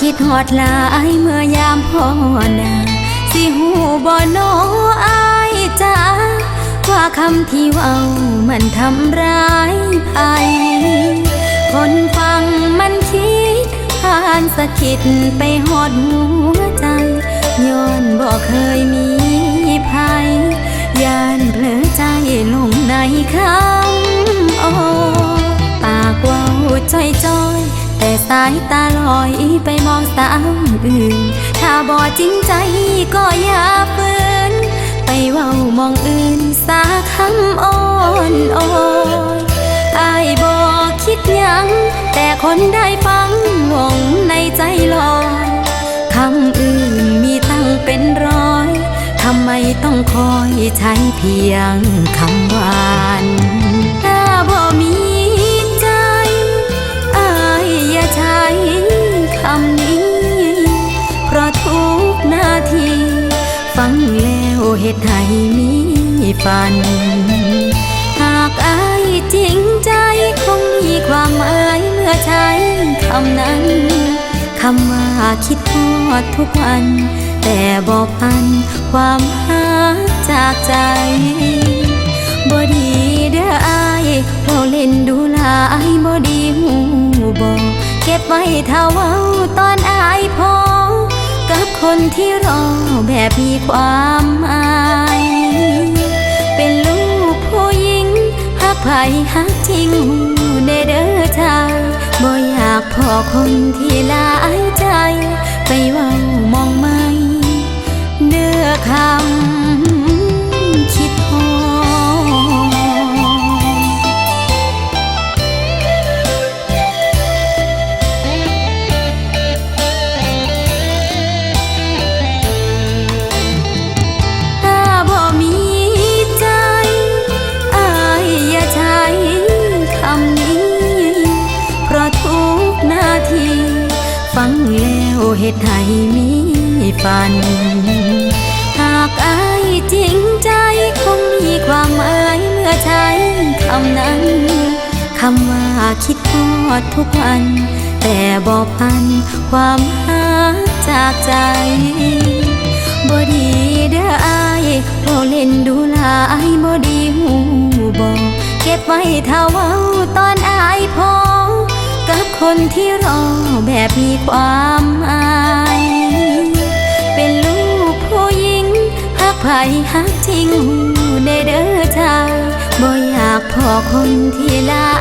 คิดหอดลายเมื่อยามพ่อนาสิหูบ่โนอายจ้าว่าคำที่เว้ามันทำร้ายใครคนฟังมันคิดผ่านสะกิดไปหอดหัวใจย้อนบ่เคยมีภัยยานเผลอใจลงในคำโอ้ปากเว้าจอยจ้อย แต่สายตาลอยไปมองสาวอื่น ถ้าบ่จริงใจก็อย่าฝืน ไปเว้ามองอื่นสาคำอ่อนโอยอายบอกคิดยัง แต่คนได้ฟังงงในใจลอยคำอื่นมีตั้งเป็นร้อย ทำไมต้องคอยใช้เพียงคำหวาน แล้วเหตุให้มีฝัน หากอายจริงใจคงมีความหมายเมื่อใช้คำนั้น คำว่าคิดทอดทุกวัน แต่บอกพันความหาจากใจบ่ดีเด้ออายเราเล่นดูลายบ่ดีหูบอกเก็บไว้ถ้าเว้าตอนอายพอกับ คนที่รอแบบมีความหมายเป็นลูกผู้หญิงหักไผ่หักจริงหูในเด้อชายบ่อยากพอคนที่ลายใจ ไปว่ามองไม่เนื้อคำ งแล้วเหตุให้มีฝัน หากอายจริงใจคงมีความหมายเมื่อใช้คำนั้น คำว่าคิดทอดทุกวัน แต่บอกพันความหาจากใจบ่ดีเด้ออายเราเล่นดูลายบ่ดีหูบอกเก็บไว้ถ้าเว้าตอนอายพอ คนที่รอแบบมีความหมาย เป็นลูกผู้หญิงหักไผ่หักจริงหูในเด้อชายบ่อยากพอคนที่ลา